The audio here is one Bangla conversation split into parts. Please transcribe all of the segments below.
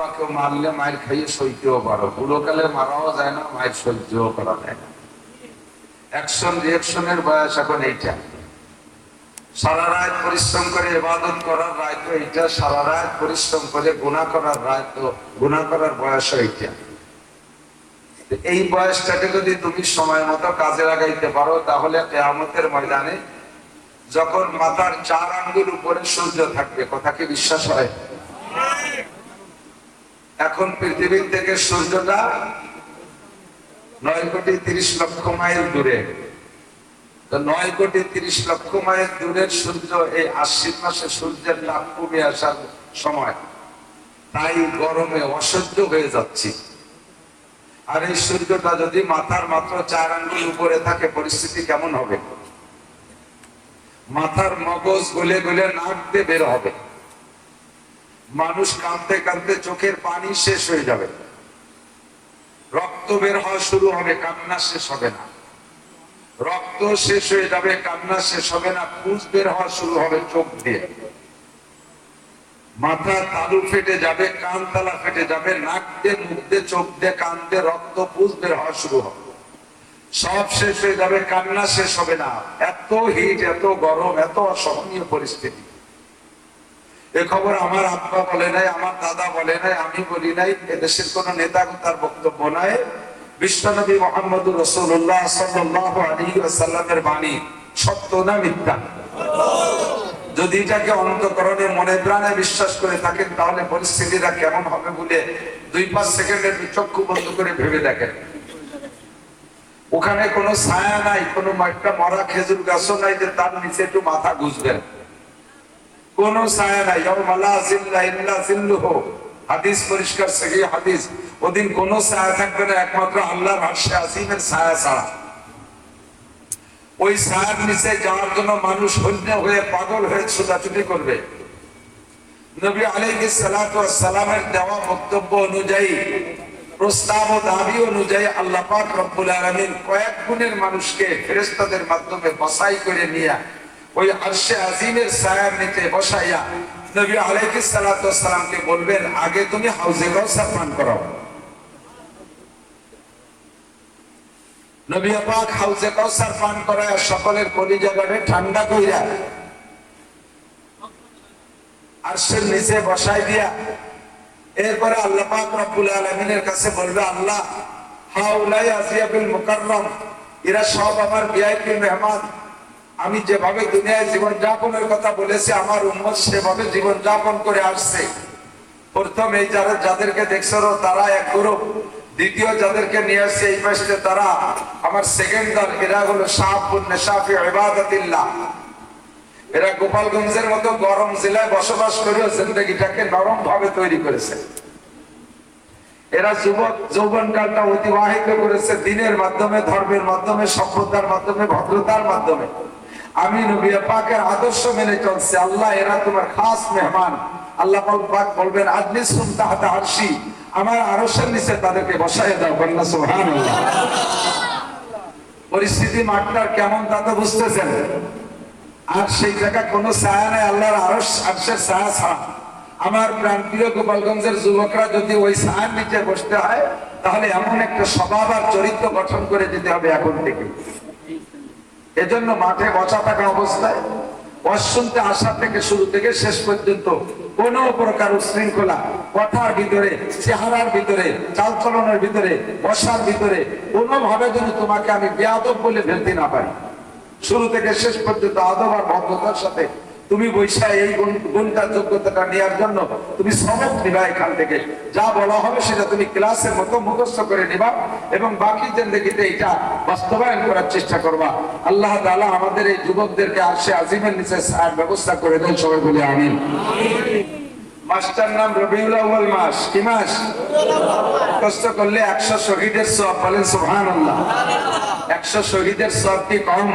কেউ মারলে মায়ের খাইয়ে পারো। মারাও যায় না, মায়ের সহ্যও করা যায় না। অ্যাকশন রিয়াকশনের বয়স এখন এইটা। সারা রাত পরিশ্রম করে করার রায় তো এইটা, সারা রাত পরিশ্রম করে গুণা করার রায় তো গুণা করার বয়স এইটা। এই বয়সটাকে যদি তুমি সময় মতো কাজে লাগাইতে পারো, তাহলে কেয়ামতের ময়দানে যখন মাথার চার আঙ্গুল উপরে সূর্য থাকবে, কথা কি বিশ্বাস হয়? এখন পৃথিবীর থেকে সূর্যটা নয় কোটি তিরিশ লক্ষ মাইল দূরে। নয় কোটি তিরিশ লক্ষ মাইল দূরের সূর্য, এই আশ্বিন মাসে সূর্যের তাপ কমে আসার সময়। তাই গরমে অসহ্য হয়ে যাচ্ছি। আর এই সূর্যটা যদি মাথার মাত্র চার আঙ্গুল উপরে থাকে, পরিস্থিতি কেমন হবে? মাথার মগজ গলে গলে নাক দিয়ে বের হবে। মানুষ কাঁদতে কাঁদতে চোখের পানি শেষ হয়ে যাবে। রক্ত বের হওয়া শুরু হবে, কান্না শেষ হবে না। রক্ত শেষ হয়ে যাবে, কান্না শেষ হবে না পুষ বের হওয়া শুরু হবে চোখ দিয়ে। মাথা তালু ফেটে যাবে, কান তালা ফেটে যাবে, নাক দিয়ে, মুখ দিয়ে, চোখ দিয়ে, কান দিয়ে রক্ত পুষ বের হওয়া শুরু হবে। সব শেষ হয়ে যাবে, কান্না শেষ হবে না। এত হিট এত গরম, এত অসহনীয় পরিস্থিতি। খবর আমার আব্বা বলে নাই, আমার দাদা বলে নাই, আমি বলি নাই, এদেশের কোন নেতা তার বক্তব্য নাই। বিশ্বনবী মোহাম্মদ রসুল্লাহ সাল্লাহ বাণী সত্য না মিথ্যা? যদি এটাকে অন্তকরণে মনে প্রাণে বিশ্বাস করে থাকেন, তাহলে পরিস্থিতিটা কেমন হবে বলে দুই পাঁচ সেকেন্ডের চক্ষু বন্ধ করে ভেবে দেখেন। ওখানে কোনো ছায়া নাই, কোনো একটা মরা খেজুর গাছও নাই যে তার নিচে একটু মাথা গুজবেন কোন ছায়া নাই। হাদিস পরিষ্কার, সহি হাদিস। ওদিন কোন ছায়া থাকবে না, একমাত্র আল্লাহর আরশে আজিমের ছায়া ছাড়া। ওই ছায়ার নিচে যাওয়ার জন্য মানুষ হন্য হয়ে পাগল হয়ে ছোটাছুটি করবে। নবী সালামের দেওয়া বক্তব্য অনুযায়ী, প্রস্তাব ও দাবি অনুযায়ী আল্লাহ পাক রব্বুল কয়েক গুণের মানুষকে ফেরেশতাদের মাধ্যমে বাছাই করে নিয়ে ওই আরশে আজিমের ছায়ার নিচে বসাইয়া নবী আলাইহিস সালাতু ওয়াস সালামকে বলবেন, আগে তুমি হাউজে কাউসার পান করো নবী পাক হাউজে কাউসার পান করায় সকলের কলিজাগারে ঠান্ডা কইরা আরশের নিচে বসাই দিয়া এরপরে আল্লাহ পাক রব্বুল আলামিনের কাছে বলবে, আল্লাহ, হাউলাই আজিয়াবুল মুকাররম, এরা সব আমার ভিআইপি মেহমান আমি যেভাবে দুনিয়ায় জীবন যাপনের কথা বলেছি, আমার উম্মত সেভাবে জীবন যাপন করে আসছে। প্রথম এই যারা যাদেরকে দেখছ, তারা এক গ্রুপ দ্বিতীয় যাদেরকে নিয়ে আসছে, এই পাশে তারা আমার সেকেন্ড দল এরা হলো শাহাবুল নেশাফি ইবাদাতিল্লাহ। এরা গোপালগঞ্জের মতো গরম জেলায় বসবাস করেও জিন্দগিটাকে নরম ভাবে তৈরি করেছে। এরা যুবক, যৌবনকালটা অতিবাহিত করেছে দিনের মাধ্যমে, ধর্মের মাধ্যমে, সভ্যতার মাধ্যমে, ভদ্রতার মাধ্যমে। আমি নবী পাকের আদর্শ মেনে চলছে। আল্লাহ এরা তোমার খাস মেহমান। আল্লাহ পাক বলবেন আজলি সুনতা হাতে হাসি আমার আরশের নিচে তাদেরকে বসায় দাও কন্যা সুবহানাল্লাহ। পরিস্থিতি মাঠটার কেমন তা তো বুঝতেছেন। আর সেই জায়গা কোনো ছায়া নাই, আল্লাহর আরশ, আরশের ছায়া ছাড়া। আমার প্রাণপ্রিয় গোপালগঞ্জের যুবকরা যদি ওই ছায়ার নিচে বসতে হয়, তাহলে এমন একটা স্বভাব আর চরিত্র গঠন করে যেতে হবে এখন থেকে। এজন্য মাঠে বসা থাকা অবস্থায় অশুনতে আসা থেকে শুরু থেকে শেষ পর্যন্ত কোন প্রকার উশৃঙ্খলা কথার ভিতরে, চেহারার ভিতরে, চালচলনের ভিতরে, বসার ভিতরে কোনোভাবে যদি তোমাকে আমি বেয়াদব বলে ফেলতে না পারি। শুরু থেকে শেষ পর্যন্ত আদব আর ভদ্রতার সাথে তুমি বৈশা এই গুণ- গুণটা যোগ্যতাটা নেওয়ার জন্য তুমি সবক নিবা এখান থেকে। যা বলা হবে সেটা তুমি ক্লাসের মতো মুখস্থ করে নিবা এবং বাকি জিন্দগিতে এটা বাস্তবায়ন করার চেষ্টা করবা। আল্লাহ তাআলা আমাদের এই যুবকদেরকে আসে আজিমের নিচে ছায়ার ব্যবস্থা করে দেন, সবাই বলে আমিন। মাস্টার নাম রবিউল আউয়াল মাস, কি মাস? কষ্ট করলে একশো শহীদের সব বলেন, সুবহানাল্লাহ। একশো শহীদের সব কি কম?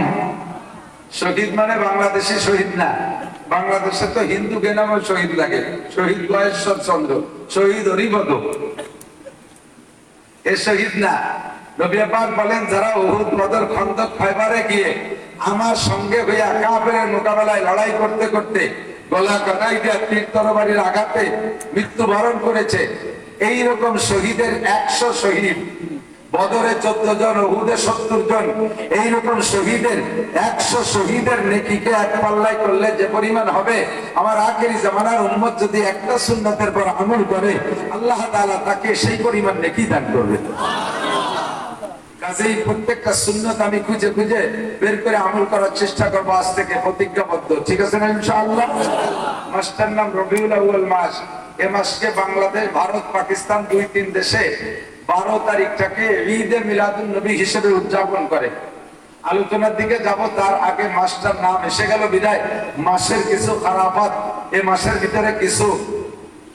শহীদ মানে বাংলাদেশি শহীদ না। বাংলাদেশে তো হিন্দু নামে শহীদ লাগে। শহীদ গয়েশ্বর চন্দ্র, শহীদ হরিপদ এ শহীদ না। বলেন খন্দক গিয়ে আমার সঙ্গে মোকাবেলায় লড়াই করতে করতে গলা মৃত্যুবরণ করেছে। এই রকম শহীদের একশো শহীদ বদরে চোদ্দ জন, উহুদে সত্তর জন, এইরকম শহীদের, একশো শহীদের নেকিকে এক পাল্লায় করলে যে পরিমাণ হবে, আমার আখেরি জামানার উম্মত যদি একটা সুন্নতের পর আমল করে, আল্লাহ তাআলা তাকে সেই পরিমাণ নেকি দান করবে। কাজেই প্রত্যেকটা সুন্নত আমি খুঁজে খুঁজে বের করে আমল করার চেষ্টা করব আজ থেকে প্রতিজ্ঞাবদ্ধ। ঠিক আছে না ইনশাআল্লাহ? মাসটার নাম রবিউল আউয়াল মাস। এ মাসকে বাংলাদেশ, ভারত, পাকিস্তান দুই তিন দেশে বারো তারিখটাকে ঈদে মিলাদুল নবী হিসেবে উদযাপন করে। আলোচনার দিকে যাব, তার আগে মাসটার নাম এসে গেল বিদায়। মাসের কিছু খারাপাত এ মাসের ভিতরে কিছু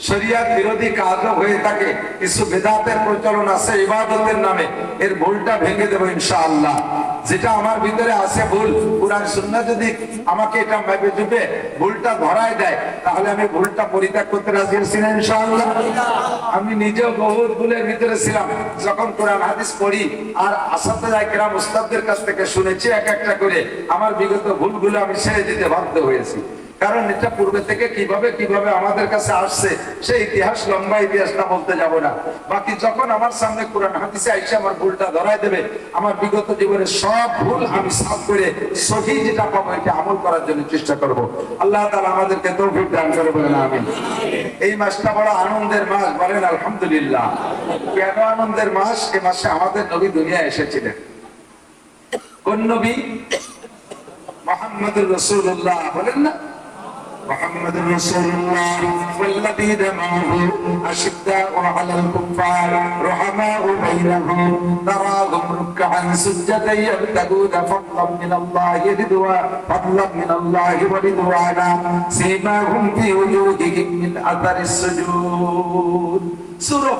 শরিয়াত বিরোধী কাজও হয়ে থাকে, কিছু বেদাতের প্রচলন আছে ইবাদতের নামে, এর ভুলটা ভেঙে দেবো ইনশাআল্লাহ। যেটা আমার ভিতরে আছে ভুল, কোরআন সুন্নাহ যদি আমাকে এটা ভেবে চুপে ভুলটা ধরায় দেয়, তাহলে আমি ভুলটা পরিত্যাগ করতে রাজি আছি না ইনশাআল্লাহ। আমি নিজেও বহুত ভুলের ভিতরে ছিলাম, যখন কোরআন হাদিস পড়ি, আর আসাতে কেরাম উস্তাদদের কাছ থেকে শুনেছি এক একটা করে, আমার বিগত ভুলগুলো আমি ছেড়ে দিতে বাধ্য হয়েছি। কারণ এটা পূর্বে থেকে কীভাবে কীভাবে আমাদের কাছে আসছে, সেই ইতিহাস লম্বা ইতিহাসটা বলতে যাব না। বাকি যখন আমার সামনে কোরআন হাদিসে আইসে আমার ভুলটা ধরায় দেবে, আমার বিগত জীবনের সব ভুল আমি সাফ করে, সহি যেটা পাবো, এটা আমল করার জন্য চেষ্টা করব। আল্লাহ তাআলা আমাদেরকে তৌফিক দান করে বলেন, আমিন। এই মাসটা বড় আনন্দের মাস, বলেন আলহামদুলিল্লাহ। কেন আনন্দের মাস? এ মাসে আমাদের নবী দুনিয়া এসেছিলেন। কোন নবী? মোহাম্মদুর রসুল্লাহ বলেন না? محمد رسول الله والذين معه أشداء على الكفار رحماء بينهم تراهم ركعا سجدا يبتغون فضلا من الله رضوان فضلا من الله ورضوانا سيماهم في وجوههم من أثر السجود. সূরা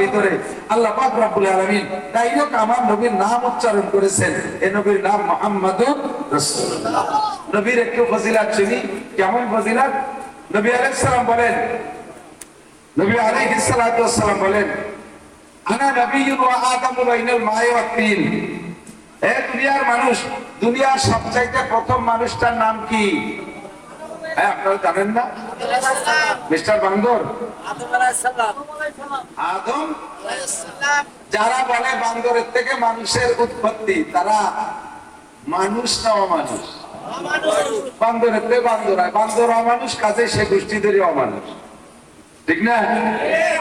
ভিতরে আল্লাহ পাক আলামিন আমার নবীর নাম উচ্চারণ করেছেন। এই নবীর নাম মুহাম্মাদুর রাসূলুল্লাহ। নবীর একটু কেমন নবী আলাইহিস সালাম বলেন, নবী আলাইহিস সালাতু বলেন, আনা ওয়া আদামু বাইনাল ওয়াত তিন। এ দুনিয়ার মানুষ, দুনিয়ার সবচাইতে প্রথম মানুষটার নাম কি? হ্যাঁ আপনারা জানেন না? Mister Adam? যারা বলে বান্দরের থেকে মানুষের উৎপত্তি, তারা মানুষ না বান্দরের থেকে বান্দর হয়। বান্দর অমানুষ, কাজে সে গোষ্ঠীদেরই অমানুষ। ঠিক না?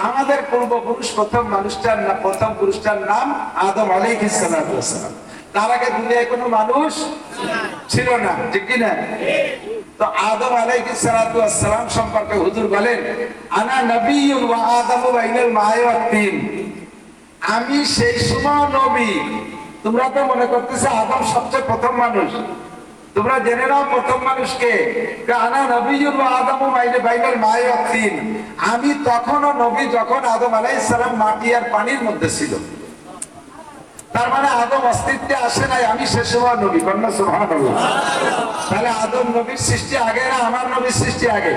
আমাদের পূর্বপুরুষ প্রথম মানুষটার নাম প্রথম পুরুষটার নাম আদম আলাইহিস সালাতু ওয়াস সালাম। তার আগে দুনিয়ায় কোনো মানুষ ছিল না, ঠিক কি না? তো আদম সালাতু সালাম সম্পর্কে হুজুর বলেন, আনা ওয়া আদামু বাইনাল মাই আমি সেই সময় নবী। তোমরা তো মনে করতেছে আদম সবচেয়ে প্রথম মানুষ। তোমরা জেনে নাও প্রথম মানুষকে আনা ওয়া আদামু বাইনে, বাইনাল মাই আমি তখনও নবী যখন আদম আলাইহিস সালাম মাটি আর পানির মধ্যে ছিল। তার মানে আদম অস্তিত্বে আসে নাই, আমি সে সময় নবী, কন্যা সুবহানাল্লাহ। তাহলে আদম নবীর সৃষ্টি আগে না আমার নবীর সৃষ্টি আগে?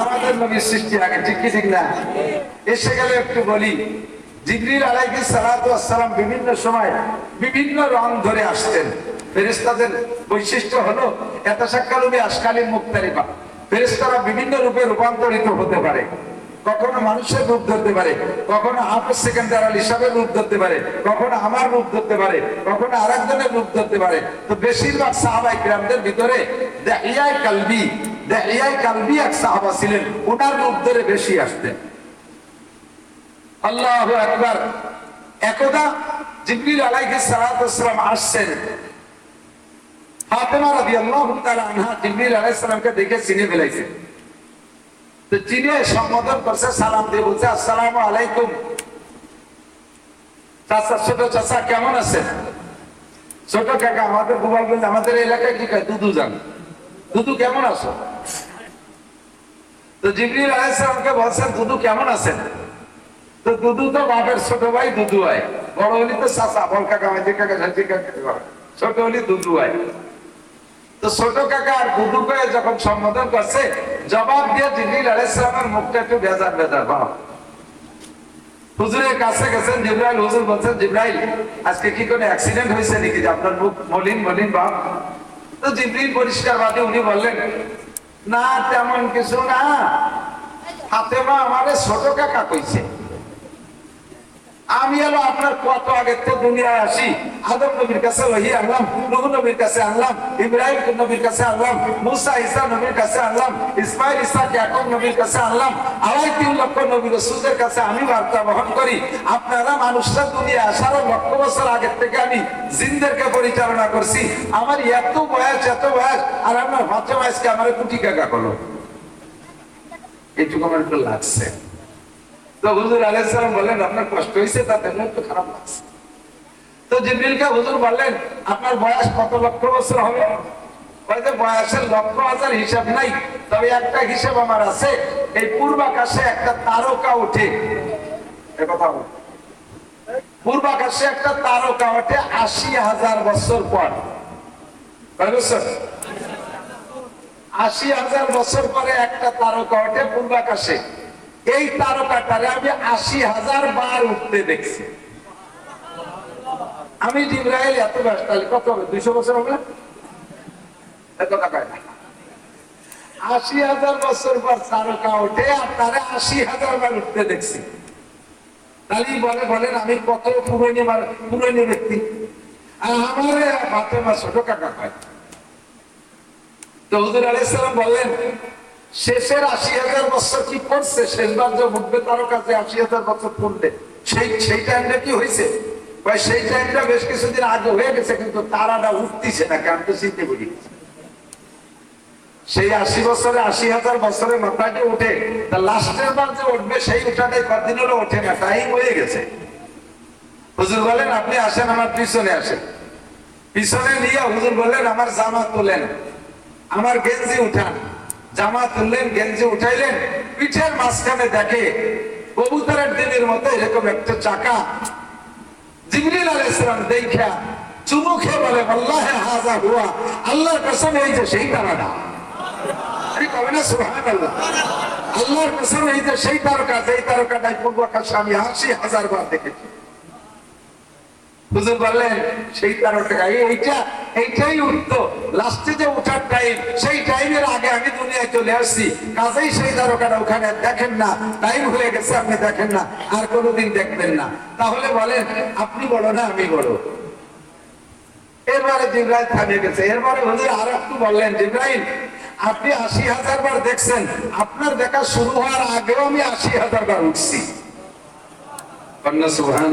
আমাদের নবীর সৃষ্টি আগে, ঠিক কি ঠিক না? এসে গেলে একটু বলি, জিবরিল সালাতু বিভিন্ন সময় বিভিন্ন রং ধরে আসতেন। ফেরেশতাদের বৈশিষ্ট্য হলো এত এতাশাক্কালুবি আশকালি মুক্তারিফা ফেরেশতারা বিভিন্ন রূপে রূপান্তরিত হতে পারে। কখনো মানুষের রূপ ধরতে পারে, কখনো হাফেজ সেকেন্ডারাল হিসাবে রূপ ধরতে পারে, কখনো আমার রূপ ধরতে পারে, কখনো আরেকজনের রূপ ধরতে পারে। তো বেশিরভাগ সাহাবাই গ্রামদের ভিতরে দেহিয়াই কালবি দেহিয়াই কালবি এক সাহাবা ছিলেন ওনার রূপ ধরে বেশি আসতেন। আল্লাহ একবার একদা জিবরিল আলাইহিস সালাতু আসছেন। ফাতেমা রাদিয়াল্লাহু তাআলা আনহা জিবরিল আলাইহিস সালামকে দেখে চিনে ফেলাইছে। তো সম্বোধন করছে, সালাম দিয়ে বলছে, আসসালামু আলাইকুম। ছোট কেমন ছোট কাকা, আমাদের গোপালগঞ্জ আমাদের এলাকায় কি কয় যান কেমন আছো? তো জিবরিল আলাইহিসসালামকে বলছেন কেমন আছেন? তো তো বাপের ছোট ভাই দুদু হয় বড় হলি তো চাচা বল কাকা মাঝি কাকা কাকা, ছোট হলি দুদু হয় তো ছোট মুখটা হুজুরের কাছে হুজুর বলছেন আজকে কি অ্যাক্সিডেন্ট হয়েছে নাকি আপনার মুখ মলিন মলিন বাপ তো জিব্রিল পরিষ্কার বাদে উনি বললেন, না, তেমন কিছু না। ফাতেমা আমারে ছোট কাকা কইছে। আমি এলো আপনার কত আগের থেকে দুনিয়ায় আসি? আদম নবীর কাছে ওহি আনলাম, নূহ নবীর কাছে আনলাম, ইব্রাহিম নবীর কাছে আনলাম, মুসা ঈসা নবীর কাছে আনলাম ইসমাইল ইসহাক, ইয়াকুব নবীর কাছে আনলাম, আড়াই, তিন লক্ষ নবী রসুলদের কাছে আমি বার্তা বহন করি। আপনারা মানুষরা দুনিয়া আসার লক্ষ বছর আগের থেকে আমি জিনদেরকে পরিচালনা করছি। আমার এত বয়স এত বয়স, আর আপনার বাচ্চা বয়সকে আমার কুটি কাকা করল। এইটুকু আমার একটু লাগছে। তো হুজুর আলাইসালাম বললেন, আপনার কষ্ট হয়েছে তাতে একটু খারাপ লাগছে। তো জিবরিলকে হুজুর বললেন, আপনার বয়স কত লক্ষ বছর হবে? হয়তো বয়সের লক্ষ হাজার হিসাব নাই, তবে একটা হিসাব আমার আছে, এই পূর্বাকাশে একটা তারকা ওঠে। কথা বল। পূর্বাকাশে একটা তারকা ওঠে আশি হাজার বছর পর। আশি হাজার বছর পরে একটা তারকা ওঠে পূর্বাকাশে। এই তারকাটারে আমি আশি হাজার বার উঠতে দেখছি। আমি জিব্রাইল এত ব্যস্ত কত হবে? দুইশো বছর হবে এত টাকা আশি হাজার বছর পর তারকা ওঠে আর তারে আশি হাজার বার উঠতে দেখছি। তাহলে বলে বলেন, আমি কত পুরনো পুরনো ব্যক্তি। আর আমার মা ছোট কাকা হয়। তো হুজুর আলাইসালাম বললেন শেষের আশি হাজার বছর কি করছে শেষবার যে উঠবে তার কাছে আশি হাজার বছর পড়লে সেই সেই টাইমটা কি হয়েছে? সেই টাইমটা বেশ কিছুদিন আগে হয়ে গেছে, কিন্তু তারাটা উঠতিছে না কেন তো চিনতে পারি সেই আশি বছরে আশি হাজার বছরের মাথাকে উঠে, তা লাস্টের বার যে উঠবে, সেই উঠাটাই কদিন হলো ওঠে না টাইম হয়ে গেছে। হুজুর বলেন, আপনি আসেন, আমার পিছনে আসেন। পিছনে নিয়ে হুজুর বললেন, আমার জামা তোলেন, আমার গেঞ্জি উঠান। জামা তুললেন গেঞ্জি উঠাইলেন, পিঠের মাঝখানে দেখে কবুতরের দিনের মতো এরকম একটা চাকা। জিবরিল আলাইহিসসালাম দেখা চুমু বলে, আল্লাহ হাজা হুয়া, আল্লাহর কসম এই যে সেই তারাটা। আরে কবে না, সুবহানাল্লাহ। আল্লাহর কসম এই যে সেই তারকা, যেই তারকাটাই পূর্ব আকাশে আমি আশি হাজার বার দেখেছি। সেই এইটাই লাস্টে যে উঠার টাইম সেই টাইমের আগে আমি দুনিয়ায় চলে আসছি। কাজেই সেই তারকাটা ওখানে দেখেন না। টাইম হয়ে গেছে, আপনি দেখেন না। আর কোনোদিন দেখবেন না। তাহলে বলেন, আপনি বড় না, আমি বড় জিব্রাইল থামিয়ে গেছে। আর একটু বললেন, জিব্রাইল, আপনি আশি হাজার বার দেখছেন। আপনার দেখা শুরু হওয়ার আগেও আমি আশি হাজার বার উঠছি। কন্যা তাহলে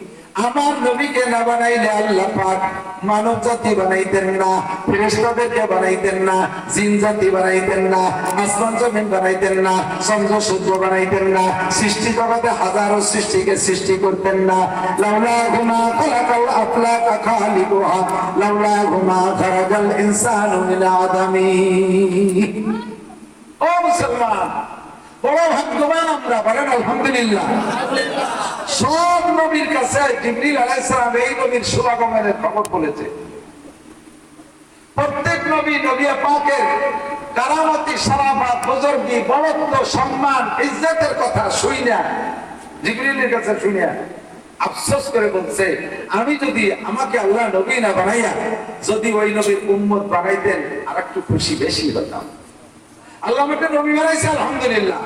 আমার নবীকে না বানাইলে আল্লাহ পাক মানব জাতি বানাইতেন না, ফেরেশতাদেরকে বানাইতেন না, জিন জাতি বানাইতেন না, আসমান জমিন বানাইতেন না, চন্দ্র সূর্য বানাইতেন না, সৃষ্টি জগতে হাজারো সৃষ্টিকে সৃষ্টি করতেন না। লাউলা গুমা খালাকাল আফলাকা খালিকুহা লাউলা গুমা খারাজাল ইনসানু মিন আদামি। ও মুসলমান, বড় ভাগ্যবান আমরা, বলেন আলহামদুলিল্লাহ। সব নবীর কাছে জিবরিল আলাইহিস সালাম এই নবীর শুভাগমনের খবর বলেছে। প্রত্যেক নবী নবী পাকের কারামতি সারাফাত বুজুর্গি বড়ত্ব সম্মান, ইজ্জতের কথা শুই না জিবরিলের কাছে শুনিয়া আফসোস করে বলছে, আমি যদি আমাকে আল্লাহ নবী না বানাইয়া, যদি ওই নবীর উম্মত বানাইতেন আর একটু খুশি বেশি হতাম। আল্লাহ আমাকে নবী বানাইছে, আলহামদুলিল্লাহ।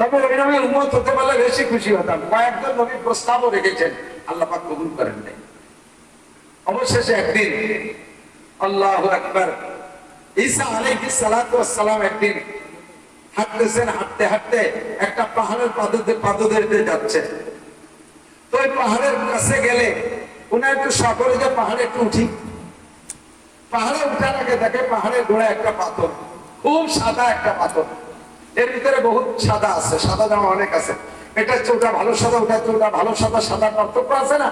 তবে নবীর উম্মত হতে পারলে বেশি খুশি হতাম। কয়েকজন নবী প্রস্তাবও রেখেছেন, আল্লাহ পাক কবুল করেন নাই। অবশেষে একদিন, আল্লাহ আকবার, ঈসা আলাইহিস সালাতু সালাম একদিন হাঁটতেছেন, হাঁটতে হাঁটতে একটা পাহাড়ের পাদতে পাদদেরতে যাচ্ছে তো ওই পাহাড়ের কাছে গেলে উনি একটু সকলে যে পাহাড়ে একটু উঠি। পাহাড়ে উঠার আগে দেখে পাহাড়ের গোড়ায় একটা পাথর, খুব সাদা একটা পাথর। এর ভিতরে বহুত সাদা আছে, সাদা জামা অনেক আছে। এটা হচ্ছে ওটা ভালো সাদা, ওটা হচ্ছে ওটা ভালো সাদা সাদা পার্থক্য আছে না?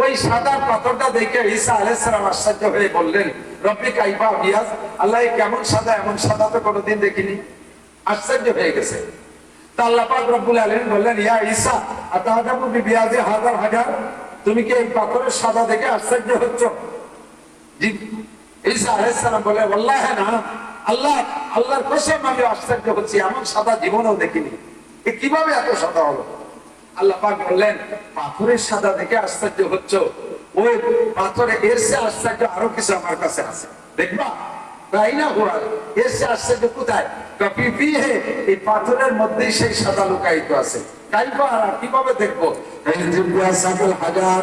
ওই সাদা পাথরটা দেখে ঈসা আলাইহিসসালাম আশ্চর্য হয়ে বললেন, রব্বি কাইফা বিয়াজ, আল্লাহ কেমন সাদা, এমন সাদা তো কোনোদিন দেখিনি। আশ্চর্য হয়ে গেছে। তা আল্লাহ পাক রব্বুল বললেন, ইয়া ঈসা আতাহাদাবু বিবিয়াজি হাজার হাজার? তুমি কি এই পাথরের সাদা দেখে আশ্চর্য হচ্ছ? ঈসা আলাইহিস সালাম বলে আল্লাহ না আল্লাহ, আল্লাহর কসম আমি আশ্চর্য হচ্ছি, এমন সাদা জীবনও দেখিনি। এ কীভাবে এত সাদা হলো? আল্লাহ পাক বললেন, পাথরের সাদা দেখে আশ্চর্য হচ্ছ। ওই পাথরে এর আশ্চর্য আরও কিছু আমার কাছে আছে। দেখবা? তাই না আশ্চর্য কোথায়? কপি ফিহে এই পাথরের মধ্যেই সেই সাদা লুকায়িত আছে। কীভাবে দেখব? হাজার,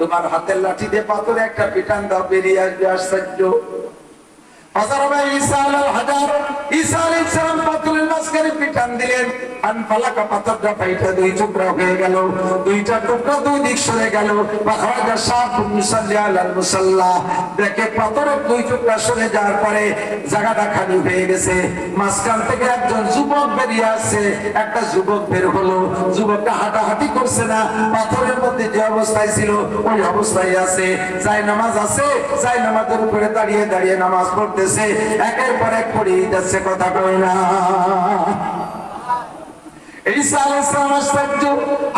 তোমার হাতের লাঠি দিয়ে পাথরে একটা পিটান দাও, বেরিয়ে আসবে আশ্চর্য। হযরত ঈসা আলাল হাজার। ঈসা আলাইহিস সালাম পাথরের মাঝখানে পিঠান দিলেন। যুবক একটা যুবক বের হলো। যুবকটা হাঁটাহাঁটি করছে না। পাথরের মধ্যে যে অবস্থায় ছিল, ওই অবস্থায় আছে। যাই নামাজ আছে, যাই নামাজের উপরে দাঁড়িয়ে দাঁড়িয়ে নামাজ পড়তেছে। একের পর এক পড়িয়ে যাচ্ছে কথা কয় না। ঈসা আলাইহিস সালাম আশ্চর্য।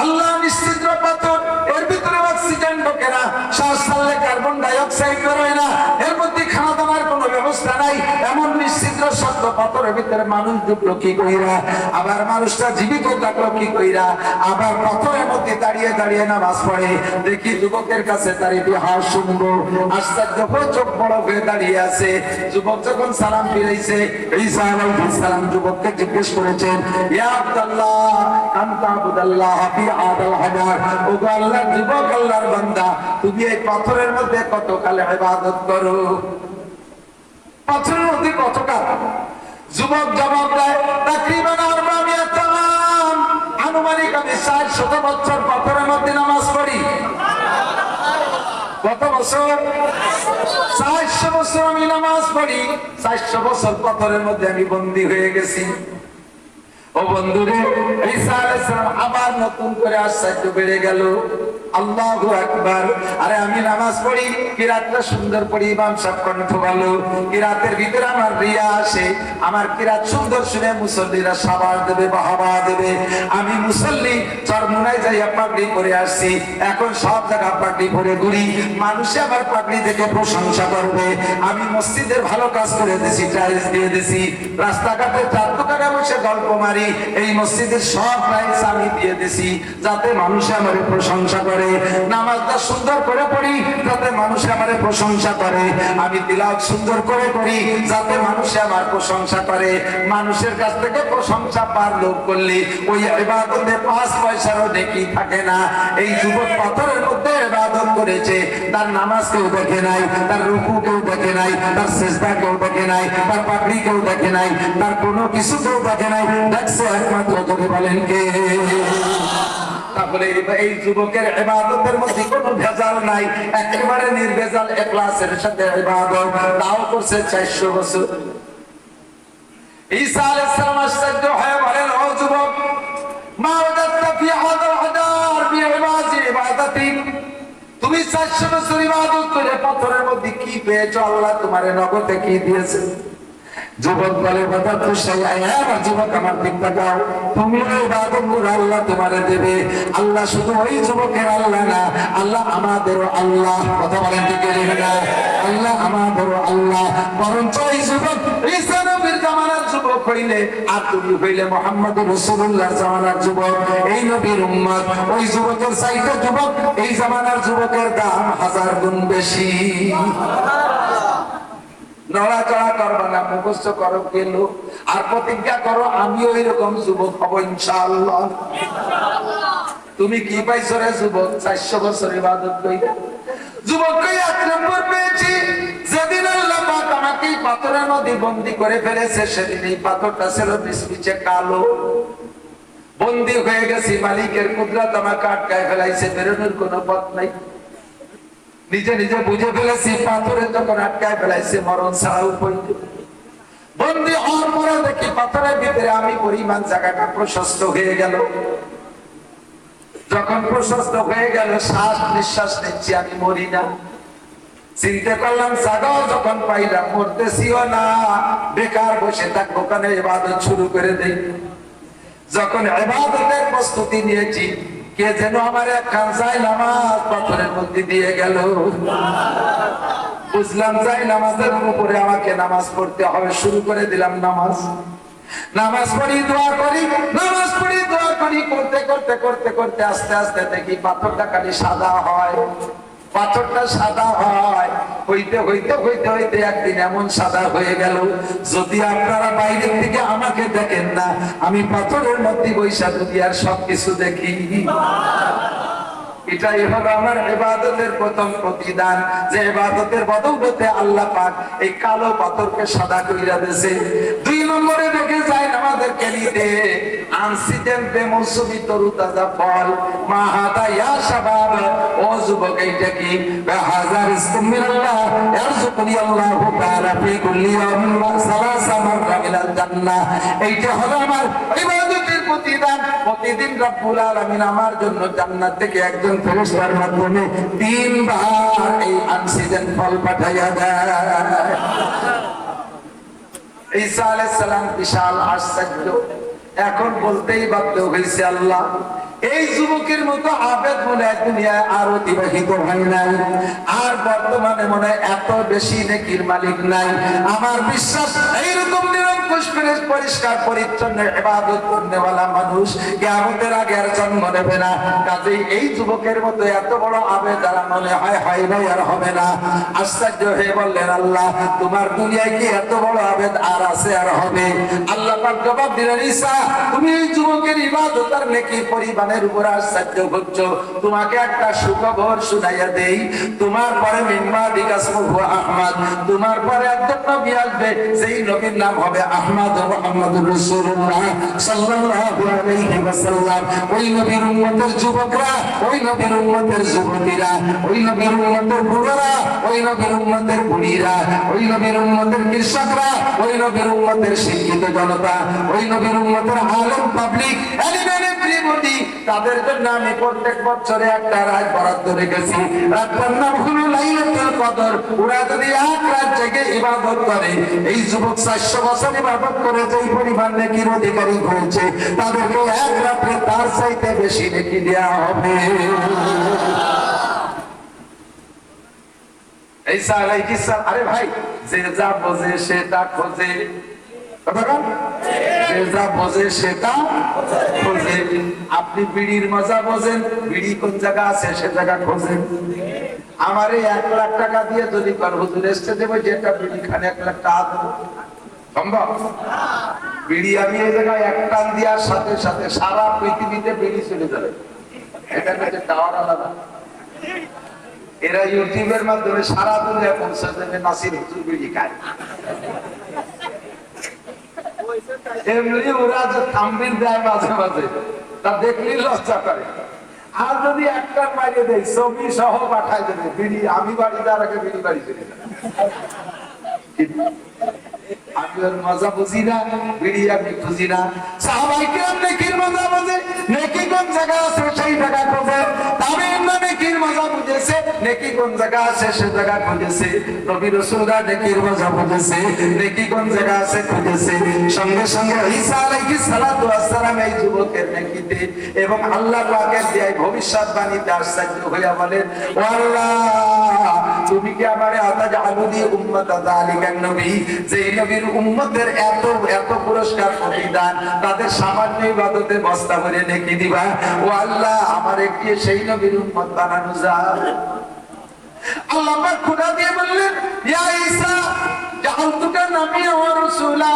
আল্লাহ নিশ্চিদ্র পাথর এর ভিতরে অক্সিজেন ঢোকে না। শ্বাস কার্বন ডাই অক্সাইড বেরোয় না। ব্যবস্থা নাই। এমন নিশ্চিদ্র শব্দ পাথরের ভিতরে মানুষ ঢুকলো কি কইরা? আবার মানুষটা জীবিত থাকল কি কইরা? আবার পাথরের মধ্যে দাঁড়িয়ে দাঁড়িয়ে নামাজ পড়ে। দেখি যুবকের কাছে তার ইতিহাস শুনব। আশ্চর্য চোখ বড় হয়ে দাঁড়িয়ে আছে। যুবক যখন সালাম সালাম যুবককে জিজ্ঞেস করেছেন আদাল হাজার যুবক, আল্লাহর বান্দা, তুমি এই পাথরের মধ্যে কত কালে ইবাদত করো? পাথরের মধ্যে কত কাল যুবক জবাব দেয় তাকরিবান আরবামিয়া তাম আনুমানিক আমি ষাট শত বছর পাথরের মধ্যে নামাজ পড়ি। কত বছর চারশো বছর আমি নামাজ পড়ি। চারশো বছর পাথরের মধ্যে আমি বন্দী হয়ে গেছি। ও বন্ধুরে, ঈসা আলাইহিস আবার নতুন করে আশ্চর্য বেড়ে গেল। আমি মুসল্লি, চরমুনায় যাইয়া পাগড়ি পরে আসছি। এখন সব জায়গা পাগড়ি পরে ঘুরি। মানুষে আমার পাগড়ি দেখে প্রশংসা করবে। আমি মসজিদের ভালো কাজ করে দিছি, টাইলস দিয়ে দিছি। রাস্তাঘাটে চার দোকানে বসে গল্প মারি। এই মসজিদের সব টাইলস আমি দিয়ে দিছি, যাতে মানুষে আমার প্রশংসা করে। নামাজটা সুন্দর করে পড়ি, যাতে মানুষে আমার প্রশংসা করে। আমি তিলাওয়াত সুন্দর করে করি, যাতে মানুষে আমার প্রশংসা করে। মানুষের কাছ থেকে প্রশংসা পার লোক করলে ওই ইবাদতে পাঁচ পয়সারও দেখি থাকে না। এই যুবক পাথরের মধ্যে ইবাদত করেছে, তার নামাজ কেউ দেখে নাই, তার রুকু কেউ দেখে নাই, তার সেজদা কেউ দেখে নাই, তার পাগড়ি কেউ দেখে নাই, তার কোনো কিছু কেউ দেখে নাই। দেখছে একমাত্র তোকে বলেন কে? তাহলে এই- যুবকের মধ্যে কোনো ভেজাল নাই। একেবারে নির্ভেজাল সাথে ইবাদত। তাও করছে 400 বছর। ঈসা আশ্চর্য হয়ে বলেন, ও যুবক ফি হাদাল হাদার বিইবাদি ইবাদাতিক তুমি 400 বছর ইবাদত করে পাথরের মধ্যে কি পেয়েছ? আল্লাহ তোমারে নগদে কি দিয়েছে? যুবক বলে তো সেই আমার যুবক, আমার দিক তাকাও তুমি ইবাদত করে আল্লাহ তোমারে দেবে। আল্লাহ শুধু ওই যুবকের আল্লাহ না, আল্লাহ আমাদেরও আল্লাহ। কথা বলেন ঠিক না আল্লাহ আমাদেরও আল্লাহ। বরঞ্চ এই যুবক, ঈসা নবীর জামানার যুবক হইলে, আর তুমি হইলে মোহাম্মদ রসুল্লাহ জামানার যুবক। এই নবীর উম্মত, ওই যুবকের চাইতে যুবক, এই জামানার যুবকের দাম হাজার গুণ বেশি। নড়াচড়া করবা না, মুখস্থ করো গেল আর প্রতিজ্ঞা করো, আমিও এরকম যুবক হব ইনশাআল্লাহ। তুমি কি পাইছো রে যুবক? চারশো বছর ইবাদত কইরা। যুবক কই, এক নম্বর পেয়েছি। যেদিন আল্লাহ পাক আমাকে পাথরের নদী বন্দি করে ফেলেছে, সেদিন এই পাথরটা ছিল মিচমিচে কালো। বন্দি হয়ে গেছি, মালিকের কুদরত আমাকে আটকায় ফেলাইছে, বেরোনোর কোনো পথ নাই। নিজে নিজে বুঝে ফেলেছি পাথরে যখন আটকায় ফেলাইছে, মরণ ছাড়া উপায় বন্দি পরে দেখি পাথরের ভিতরে আমি পরিমাণ জায়গাটা প্রশস্ত হয়ে গেল। যখন প্রশস্ত হয়ে গেল, শ্বাস নিঃশ্বাস নিচ্ছি, আমি মরি না। চিন্তা করলাম জাগাও যখন পাইলাম মরতেছিও না। বেকার বসে তার দোকানে এবাদত শুরু করে দেই। যখন এবাদতের প্রস্তুতি নিয়েছি কে যেন আমার এক কাঁচাই নামাজ পাথরের মধ্যে দিয়ে গেল? বুঝলাম যাই, নামাজের উপরে আমাকে নামাজ পড়তে হবে, শুরু করে দিলাম নামাজ। নামাজ পড়ি, দোয়া করি, নামাজ পড়ি, দোয়া করি, করতে করতে করতে করতে আস্তে আস্তে দেখি পাথরটা খালি সাদা হয়। পাথরটা সাদা হয়। হইতে হইতে হইতে হইতে একদিন এমন সাদা হয়ে গেল, যদি আপনারা বাইরের থেকে আমাকে দেখেন না, আমি পাথরের মধ্যে বৈশাখ দুনিয়ার সবকিছু দেখি। এটাই হলো আমার ইবাদতের প্রথম প্রতিদান। যে ইবাদতের বদৌলতে আল্লাহ পাক এই কালো পাথরকে সাদা কইরা দিয়েছে। দুই নম্বরে দেখে যায় আমাদেরকে নিতে আনসিদেন বেমৌসুমি তরু তাজা ফল। মা হাদা শাবাব। ও যুবক, এইটা হলো আমার প্রতিদান, প্রতিদিন রব্বুল আলামিন আমার জন্য জান্নাত থেকে একজন ফেরেশতার মাধ্যমে তিনবার এই অক্সিজেন ফল পাঠাইয়া দেয়। ঈসা আলাইহিস সালাম বিশাল আশ্চর্য। এখন বলতেই বাধ্য হয়েছে আল্লাহ এই যুবকের মতো আবেদ মনে হয় দুনিয়ায় আর অতিবাহিত হয় নাই। আর বর্তমানে মনে হয় এত বেশি নেকির মালিক নাই। আমার বিশ্বাস, এইরকম পরিষ্কার, পরিচ্ছন্ন মানুষ আগে আর জন্ম নেবে না। কাজেই এই যুবকের মতো এত বড় আর মনে হয় হয় নাই আর হবে না। আশ্চর্য হয়ে বললেন, আল্লাহ, তোমার দুনিয়ায় কি এত বড় আবেদ আর আছে আর হবে? আল্লাহ পাক জবাব দিলেন, ঈসা, তুমি এই যুবকের ইবাদত আর নেকি পরিমাণের উপর আশ্চর্য করছ। তোমাকে একটা সুখবর শুনাইয়া দেই। তোমার পরে আহমদ। তোমার পরে একজন নবী আসবে সেই নবীর নাম হবে আহমদ মুহাম্মদুর ওই নবীর উম্মতের যুবকরা, ওই নবীর উম্মতের যুবতীরা, ওই নবীর উম্মতের বুড়োরা, ওই নবীর উম্মতের বুড়িরা, ওই নবীর উম্মতের কৃষকরা, ওই নবীর উম্মতের শিক্ষিত জনতা, ওই নবীর উম্মতের আলম পাবলিক তাদের জন্য প্রত্যেক বছরে একটা রাত বরাদ্দ রেখেছি কদর, ওরা যদি এক রাত ইবাদত করে, এই যুবক চারশো বছর ইবাদত করে যেই পরিমাণ নেকির অধিকারী হয়েছে, তাদেরকে এক রাত্রে তার চাইতে বেশি নেকি দেওয়া হবে এই সালাই কি আরে ভাই, যে যা বোঝে সেটা খোঁজে? যে বোঝে সেটা আপনি বিড়ির মজা বোঝেন, বিড়ি কোন জায়গা আছে সে জায়গা খোঁজেন। আমার এই এক লাখ টাকা দিয়ে যদি হুজুর এসছে দেবো যেটা বিড়ি খানে এক লাখ টাকা দেবো। সম্ভব? বিড়ি আমি এই জায়গায় এক টান দেওয়ার সাথে সাথে সারা পৃথিবীতে বিড়ি চলে যাবে। এটা হচ্ছে টাওয়ার আলাদা। এরা ইউটিউবের মাধ্যমে সারা দুনিয়া পৌঁছে দেবে নাসির হুজুর বিড়ি খায়। এমনি ওরা যে থাম্বিল দেয় মাঝে মাঝে, তা দেখলেই লজ্জা করে। আর যদি একটা বাইরে দেয় ছবি সহ পাঠায় দেবে, বিড়ি, আমি বাড়ি যাওয়ার আগে বিড়ি বাড়ি চলে আমি ওর মজা বুঝি না, বিড়ি আমি খুঁজি না। সাহাবাই বুঝে সেই জায়গা খোঁজে তবে নেকির মজা বুঝেছে নেকি কোন জায়গা আছে, সে জায়গা খুঁজেছে। নবী রাসূলরা নেকির মজা বুঝেছে নেকি কোন জায়গা আছে, খুঁজেছে। সঙ্গে সঙ্গে ঈসা আলাইহিস এই যুবকের নেকিতে এবং আল্লাহ পাকের দেয় আশ্চর্য হইয়া আল্লাহ, তুমি কি আমারে আতাজ আলুদি উম্মত যালিকান নবী? নবীর উম্মতের এত এত পুরস্কার প্রতিদান, তাদের সামান্য ইবাদতে বস্তা ভরে নেকি দিবা। ও আল্লাহ, আমার একটি সেই নবীর উম্মত বানানো যায় আল্লাহ পাক খোদা দিয়ে বললেন ইয়া ঈসা জাআলতুকা নাবিয়্যা ওয়া রাসূলা।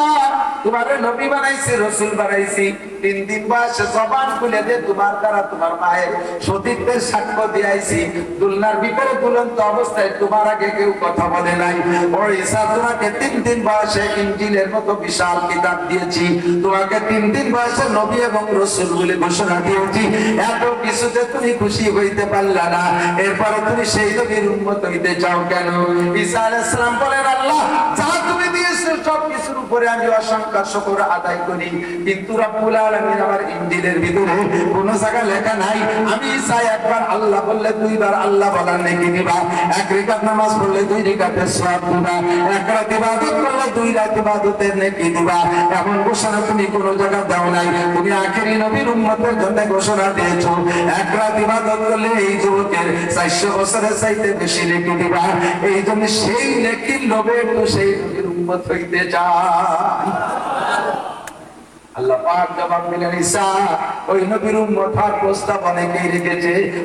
তোমারে নবী বানাইছি, রাসূল বানাইছি। তিন দিন বয়সে জবান খুলে দে তোমার দ্বারা তোমার মায়ের সতীত্বের সাক্ষ্য দিয়াইছি। দুলনার ভিতরে দুলন্ত অবস্থায় তোমার আগে কেউ কথা বলে নাই। ও ঈসা, তোমাকে তিন দিন বয়সে ইনজিলের মতো বিশাল কিতাব দিয়েছি। তোমাকে তিন দিন বয়সে নবী এবং রাসূল বলে ঘোষণা দিয়েছি। এত কিছুতে তুমি খুশি হইতে পারলা না। এরপরে তুমি সেই নবীর উম্মত হইতে চাও কেন? ঈসা আলাইহিস সালাম বলেন, আল্লাহ তুমি ভিতরে কোনো জায়গা নাই। তুমি কোনো দাও নাই। তুমি আখেরি নবীর উম্মতের জন্য ঘোষণা দিয়েছ। এক রাত ইবাদত করলে এই যুবকের চারশো বছরের চাইতে বেশি নেকি দিবা। এই জন্য সেই নেকির লোভে সেই নবীর উম্মত হইতে চায়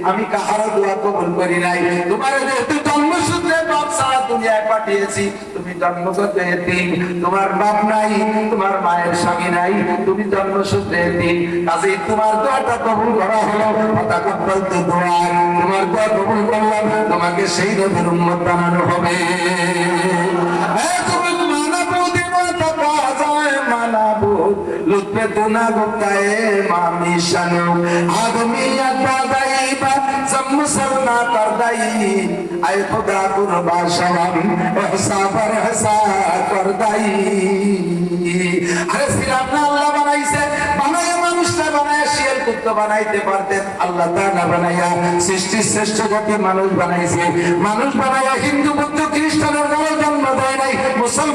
আমি কাহারও দোয়া কবুল করি নাই। তোমার যেহেতু জন্মসূত্রে বাপ সারা দুনিয়ায় পাঠিয়েছি তুমি জন্মসূত্রে তোমার বাপ নাই তোমার মায়ের স্বামী নাই তুমি জন্মসূত্রে এতিম। কাজেই তোমার দোয়াটা কবুল করা হলো তোমার কবুল করলাম তোমাকে সেই নবীর উম্মত বানানো হবে। হ্যাঁ, লুৎফে দুনা গুপ্তায়ে মামি শানু আদমি আদাদাই বা জম সরনা করদাই আয় খুদা কুরবা শাওয়াম এহসা পর এহসা করদাই আরে সিরাত না আল্লাহ বানাইছে বানায় মানুষটা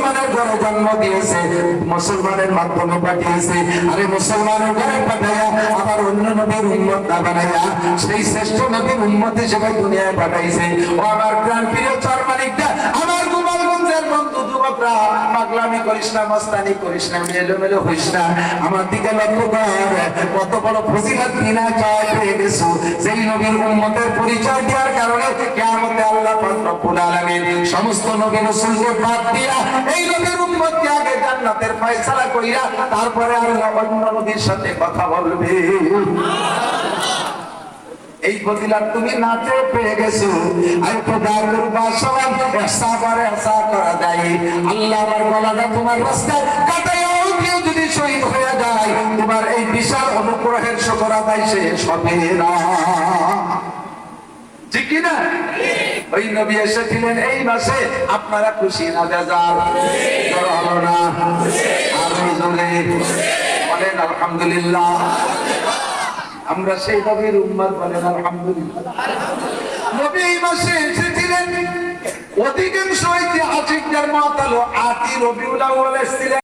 বানায় ঘরে জন্ম মুসলমানের মাধ্যমে পাঠিয়েছে। আরে মুসলমানের ঘরে পাঠাইয়া আবার অন্য নবীর উম্মত না বানাইয়া সেই শ্রেষ্ঠ নবীর উম্মত হিসেবে দুনিয়ায় পাঠাইছে। ও আমার প্রাণ প্রিয় চরমানিকটা আমার গোপালগঞ্জের বন্ধু, যুবকরা, পাগলামি করিস না, মস্তানি করিস না, মেলোমেলো হইস না। আমার দিকে লক্ষ্য কর, কত বড় ফজিলত বিনা জয় পেয়ে গেছো সেই নবীর উম্মতের পরিচয় দেওয়ার কারণে কিয়ামতে আল্লাহ রব্বুল আলামিন সমস্ত নবী রাসূলকে বাদ দিয়া এই নবীর উম্মতকে আগে জান্নাতের ফয়সালা কইরা তারপরে আল্লাহ অন্য নবীর সাথে কথা বলবে। এই ফজিলত তুমি নাচে পেয়ে গেছো। আর খোদা করবা সবাই এহসা করে এহসা করা দেয় আল্লাহ আমার গলাটা তোমার রাস্তায় কাটাইয়াও কেউ যদি শহীদ হয়ে যায়, তোমার এই বিশাল অনুগ্রহের শকর আদায় শেষ হবে ঠিক কিনা ওই নবী এসেছিলেন এই মাসে, আপনারা খুশি না বেজার? হলো না। আরও জোরে বলেন, আলহামদুলিল্লাহ। আমরা সেই নবীর উম্মত বলেন, আলহামদুলিল্লাহ। নবী এই মাসে এসেছিলেন। অধিকাংশ ঐতিহাসিকদের মত হলো আতি রবিউল আউয়াল এসেছিলেন।